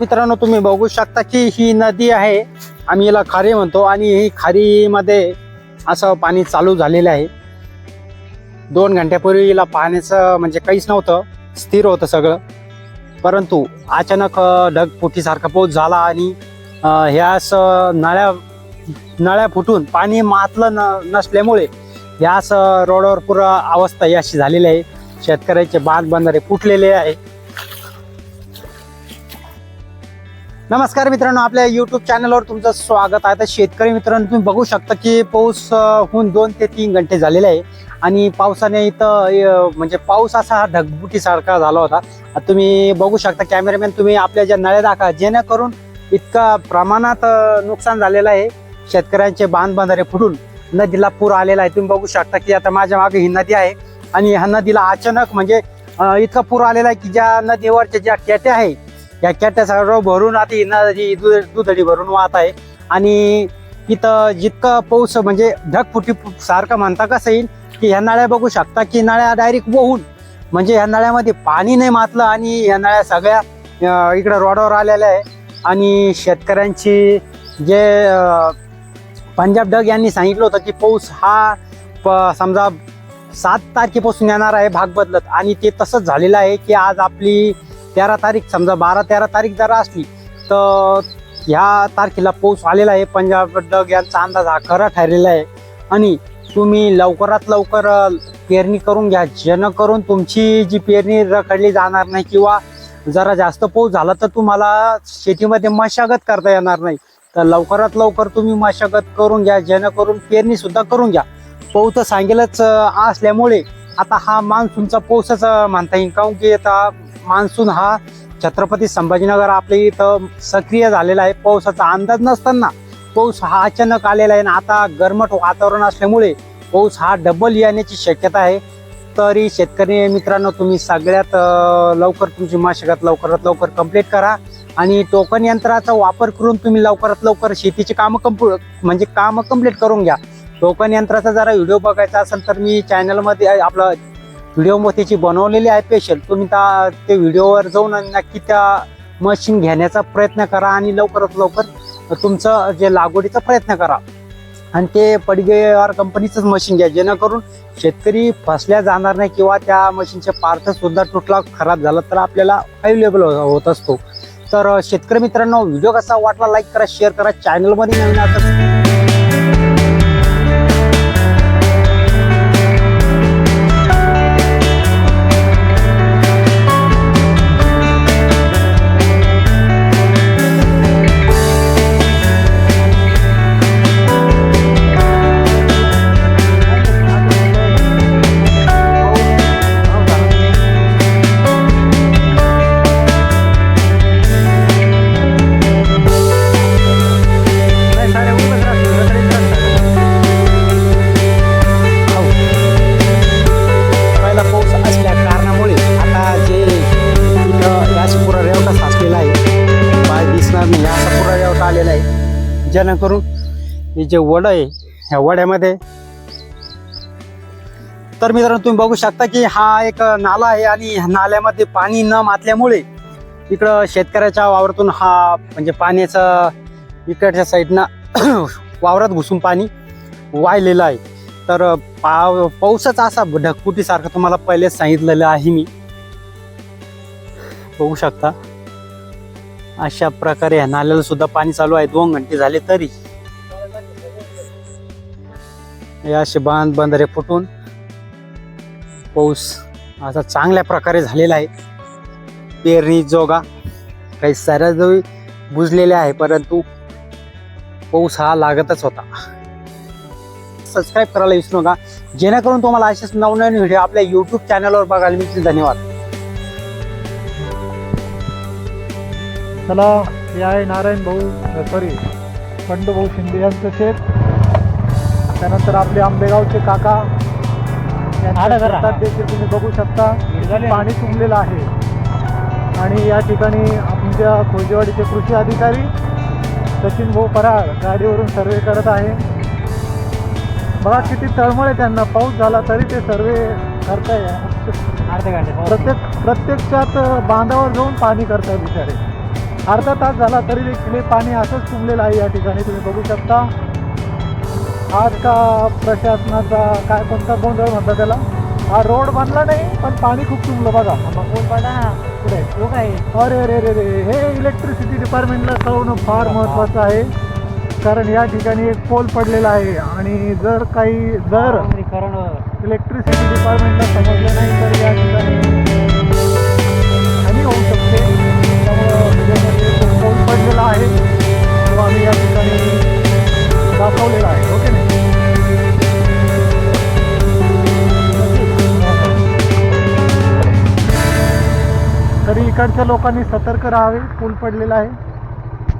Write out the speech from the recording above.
मित्रांनो तुम्ही बघू शकता की ही नदी आहे. आम्ही याला खारी म्हणतो आणि ही खारीमध्ये असं पाणी चालू झालेलं आहे. दोन घंट्यापूर्वी हिला पाण्याचं म्हणजे काहीच नव्हतं. स्थिर होतं सगळं. परंतु अचानक अं, ढगफुटीसारखा पाऊस झाला आणि ह्यास ह्या नळ्या नळ्या फुटून पाणी मातलं न नसल्यामुळे ह्यास रोडवर पुरा अवस्था ही अशी झालेली आहे. शेतकऱ्याचे बांध बंधारे फुटलेले आहे. नमस्कार मित्रांनो आपल्या युट्यूब चॅनलवर तुमचं स्वागत आहे. तर शेतकरी मित्रांनो तुम्ही बघू शकता की पाऊस होऊन दोन ते तीन घंटे झालेले आहे. आणि पावसाने इथं म्हणजे पाऊस असा हा ढगबुटीसारखा झाला होता. तुम्ही बघू शकता कॅमेरामॅन तुम्ही आपल्या ज्या नळ्या दाखा जेणेकरून इतका प्रमाणात नुकसान झालेलं आहे. शेतकऱ्यांचे बांध बंधारे फुटून नदीला पूर आलेला आहे. तुम्ही बघू शकता की आता माझ्या मागे ही नदी आहे. आणि ह्या नदीला अचानक म्हणजे इतका पूर आलेला आहे की ज्या नदीवरच्या ज्या केट्या आहे या केट्या सगळं भरून आता ही दु- दुधडी भरून वाहत आहे. आणि इथं जितकं पाऊस म्हणजे ढगफुटी सारखं म्हणता कसं येईल की ह्या नाळ्या बघू शकता की नाळ्या डायरेक्ट वाहून. म्हणजे ह्या नाळ्यामध्ये पाणी नाही मातलं आणि ह्या नाळ्या सगळ्या इकडं रोडावर आलेल्या आहे. आणि शेतकऱ्यांची जे पंजाब डग यांनी सांगितलं होतं की पाऊस हा प- समजा सात तारखेपासून येणार आहे भाग बदलत. आणि ते तसंच झालेलं आहे की आज आपली तेरा तारीख समजा बारा तेरा तारीख जर असली तर ह्या तारखेला पाऊस आलेला आहे. पंजाब डग यांचा अंदाज हा खरा ठरलेला आहे. आणि तुम्ही लवकरात लवकर पेरणी करून घ्या. जेणेकरून तुमची जी पेरणी रखडली जाणार नाही किंवा जरा जास्त पाऊस झाला तर तुम्हाला शेतीमध्ये मशागत करता येणार नाही. तर लवकरात लवकर तुम्ही मशागत करून घ्या. जेणेकरून पेरणी सुद्धा करून घ्या. पाऊस तर सांगेलच असल्यामुळे आता हा मान्सूनचा पाऊसच म्हणता येईल. काऊन की आता मान्सून हा छत्रपती संभाजीनगर आपल्या इथं सक्रिय झालेला आहे. पावसाचा अंदाज नसताना पाऊस हा अचानक आलेला आहे आणि आता गरमट वातावरण असल्यामुळे पाऊस हा डबल येण्याची शक्यता आहे. तरी शेतकरी मित्रांनो तुम्ही सगळ्यात लवकर तुमची मशागत लवकरात लवकर कंप्लीट करा आणि टोकन यंत्राचा वापर करून तुम्ही लवकरात लवकर शेतीची कामं कंप्लीट म्हणजे कामं कंप्लीट करून घ्या. टोकन यंत्राचा जरा व्हिडिओ बघायचा असेल तर मी चॅनलमध्ये आपलं व्हिडिओ त्याची बनवलेली आहे स्पेशल तुम्ही त्या ते व्हिडिओवर जाऊन नक्की त्या मशीन घेण्याचा प्रयत्न करा आणि लवकरात लवकर तुमचं जे लागवडीचा प्रयत्न करा. आणि ते पडगेवार कंपनीचंच मशीन घ्या जेणेकरून शेतकरी फसल्या जाणार नाही किंवा त्या मशीनचे पार्टसुद्धा तुटला खराब झाला तर आपल्याला अवेलेबल हो- होत असतो. तर शेतकरी मित्रांनो व्हिडिओ कसा वाटला लाईक करा शेअर करा. चॅनलमध्ये नवीन आता जेणेकरून हे जे वड आहे ह्या वड्यामध्ये तर मित्रांनो तुम्ही बघू शकता की हा एक नाला आहे आणि नाल्यामध्ये पाणी न मातल्यामुळे इकडं शेतकऱ्याच्या वावरातून हा म्हणजे पाण्याचा इकडच्या साईडनं वावरात घुसून पाणी वाहिलेलं आहे. तर पाव पाऊसच असा ढगफुटीसारखं तुम्हाला पहिलेच सांगितलेलं आहे मी. बघू शकता. अशा प्रकारे ह्या नाल्याला सुद्धा पाणी चालू आहे. दोन घंटे झाले तरी. असे बांध बंधारे फुटून पाऊस असा चांगल्या प्रकारे झालेला आहे. पेरणी जोगा काही साऱ्या जवळ बुजलेल्या आहे परंतु पाऊस हा लागतच होता. सबस्क्राईब करायला विसरू नका. जेणेकरून तुम्हाला असेच नवनवीन व्हिडिओ आपल्या यूट्यूब चॅनलवर बघायला मिळतील. धन्यवाद. चला हे आहे नारायण भाऊ सॉरी खंडू भाऊ शिंदे यांचं शेत. त्यानंतर आपले आंबेगावचे काका. देखील तुम्ही बघू शकता. पाणी तुंबलेलं आहे. आणि या ठिकाणी आमच्या खोजेवाडीचे कृषी अधिकारी सचिन भाऊ पराळ गाडीवरून सर्वे करत आहे. बघा किती तळमळ आहे त्यांना. पाऊस झाला तरी ते सर्वे करताय. प्रत्येक प्रत्यक्षात बांधावर जाऊन पाणी करताय बिचारे. अर्धा तास झाला तरी देखील पाणी असंच तुंबलेलं आहे या ठिकाणी. तुम्ही बघू शकता. आज का प्रशासनाचा काय कोणता गोंधळ म्हणतात त्याला? हा रोड बनला नाही पण पाणी खूप तुंबलं बघा. पुढे अरे अरे अरे अरे. हे इलेक्ट्रिसिटी डिपार्टमेंटला कळवणं फार महत्त्वाचं आहे. कारण या ठिकाणी एक पोल पडलेला आहे. आणि जर काही जर इलेक्ट्रिसिटी डिपार्टमेंटला समजलं नाही इकडच्या लोकांनी सतर्क राहावे पूल पडलेला आहे.